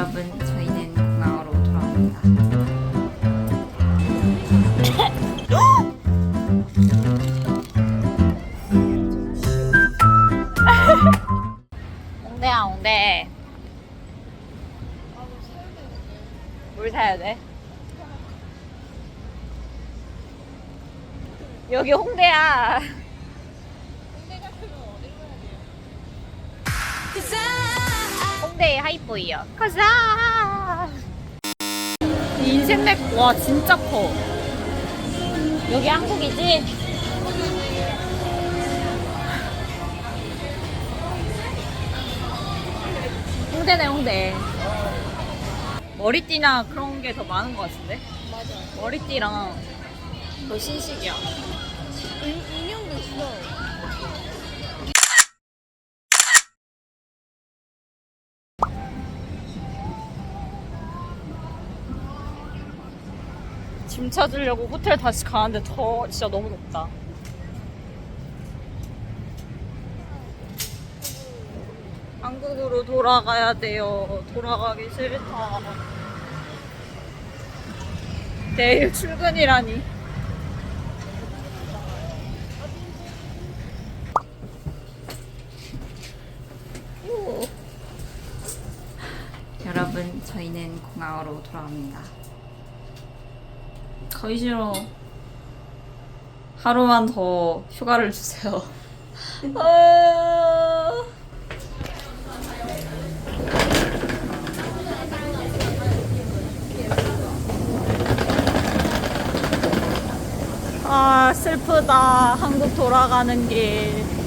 여러분, 저희는 공항으로 돌아옵니다. 옹대야, 옹대. 뭘 사야 돼? 여기 홍대야. 홍대 하이보이요. 가자. 인생 내, 와 진짜 커. 여기 한국이지? 홍대네 홍대. 머리띠나 그런 게 더 많은 것 같은데? 맞아. 머리띠랑 더 신식이야. 인, 짐 찾으려고 호텔 다시 가는데 더 진짜 너무 높다. 한국으로 돌아가야 돼요. 돌아가기 싫다. 내일 출근이라니. 오. 여러분, 저희는 공항으로 돌아갑니다. 가기 싫어. 하루만 더 휴가를 주세요. 아... 아, 슬프다. 한국 돌아가는 길.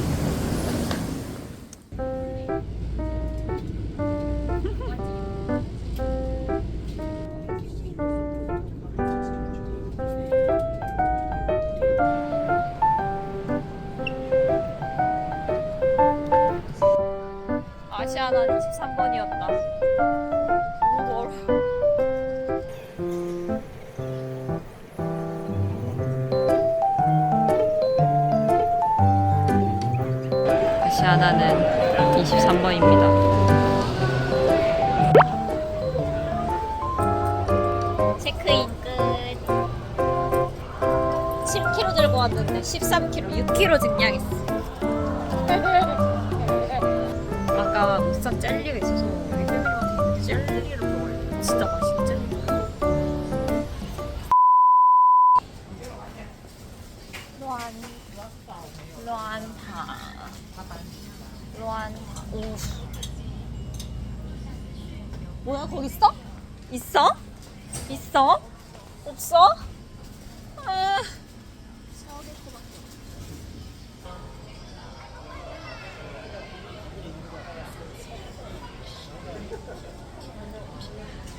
아시아나는 23번이었다. 너무 멀어. 아시아나는 23번입니다. 체크인 끝. 7kg 들고 왔는데 13kg, 6kg 증량했어. 아까 우산 젤리가 있어서 여기 팬이랑 젤리를 먹어요. 진짜 젤리. 루안 루안타 루안타 오 뭐야 거기 있어? 있어? 있어? 없어? 아.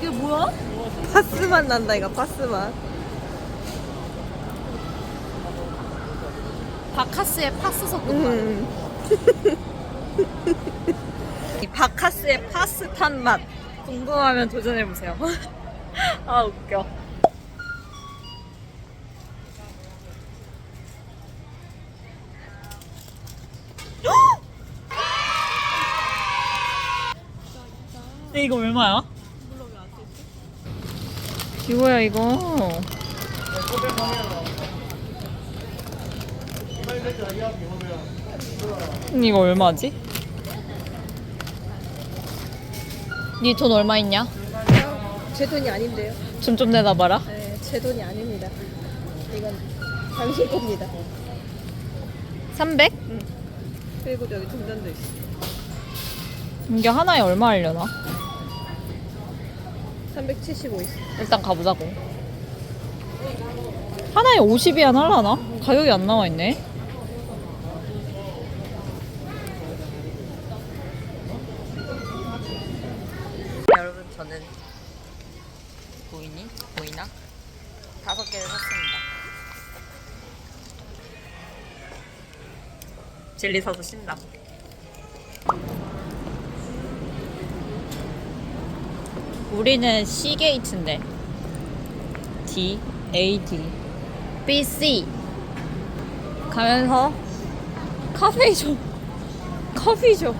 게 뭐야? 파스만 난다 이거 파스만. 바카스의 파스 섞은 음. 이 바카스의 파스탄 맛 궁금하면 도전해 보세요. 아 웃겨. 근데 이거 얼마야? 이거야 이거. 음, 이거 얼마지? 니 돈 얼마 있냐? 제 돈이 아닌데요. 좀 좀 내놔봐라. 네, 제 돈이 아닙니다. 이건 당신 겁니다. 300? 그리고 여기 동전도 있어. 이게 하나에 얼마 하려나? 375 있어. 일단 가보자고. 하나에 50위안 하려나? 가격이 안 나와 있네. 여러분 저는 보이니? 보이나? 다섯 개를 샀습니다. 젤리 사서 신다. 우리는 C 게이트인데. D A D. B C. 가면서 카페 좀 커피 좀야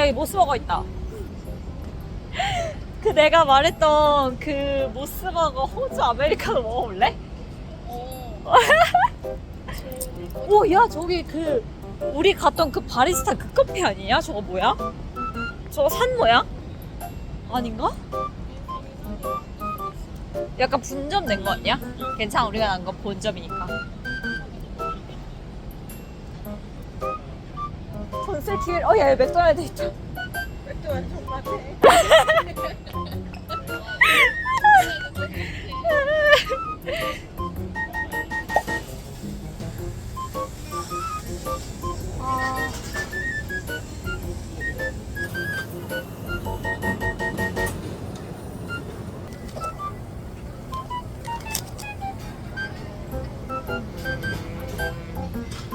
여기 모스 버거 있다 그 내가 말했던 그 모스버거 호주 아메리카노 먹어볼래? 오, 야, 저기 그, 우리 갔던 그 바리스타 그 커피 아니냐? 저거 뭐야? 저거 산모야? 아닌가? 약간 분점 낸 거 아니야? 괜찮아, 우리가 난 건 본점이니까. 손쓸 기회를, 어, 야, 여기 맥도날드 있다. 맥주 완전 같아.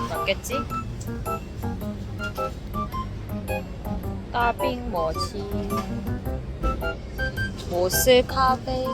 맞겠지? 따빙 뭐지? 모스 카페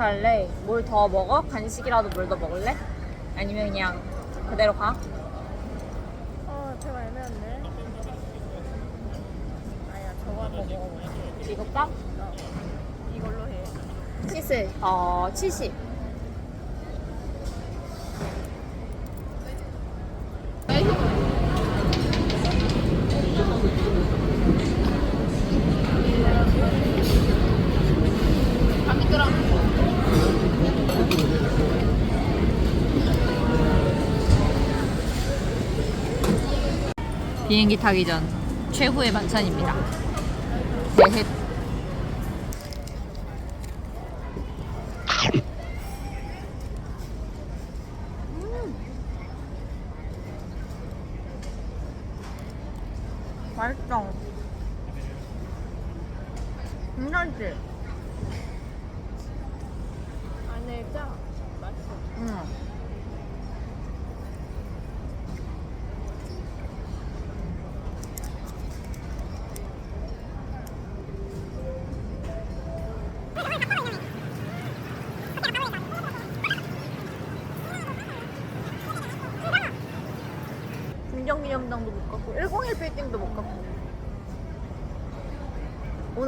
어떻게 할래? 뭘 더 먹어? 간식이라도 뭘 더 먹을래? 아니면 그냥 그대로 가? 어, 제가 애매한데. 아야, 저거 한번 먹어볼게. 이거 빵? 이걸로 해. 치즈 어 70. 비행기 타기 전 최후의 만찬입니다. 대해 맛있어. 괜찮지?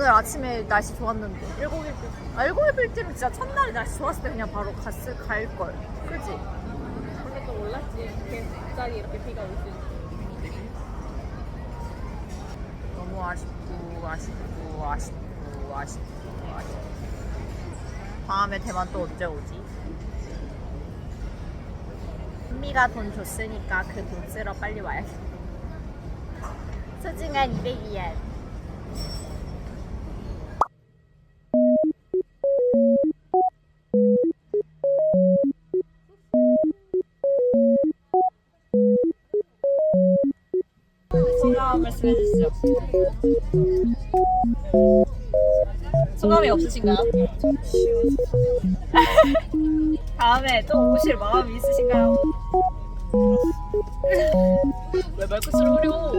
오늘 아침에 날씨 좋았는데 101 빌딩 아101 빌딩은 진짜 첫날에 날씨 좋았을 때 그냥 바로 갔을 갈걸 그지? 근데 또 몰랐지. 이렇게 갑자기 이렇게 비가 올 수 있는. 너무 아쉽고 아쉽고 아쉽고 아쉽고 아쉽고 다음에 대만 또 언제 오지? 은미가 돈 줬으니까 그 돈 쓰러 빨리 와야겠다 소중한 200위안 소감 말씀해 주시죠 소감이 없으신가요? 다음에 또 오실 마음이 있으신가요? 왜 말끝을 흐려?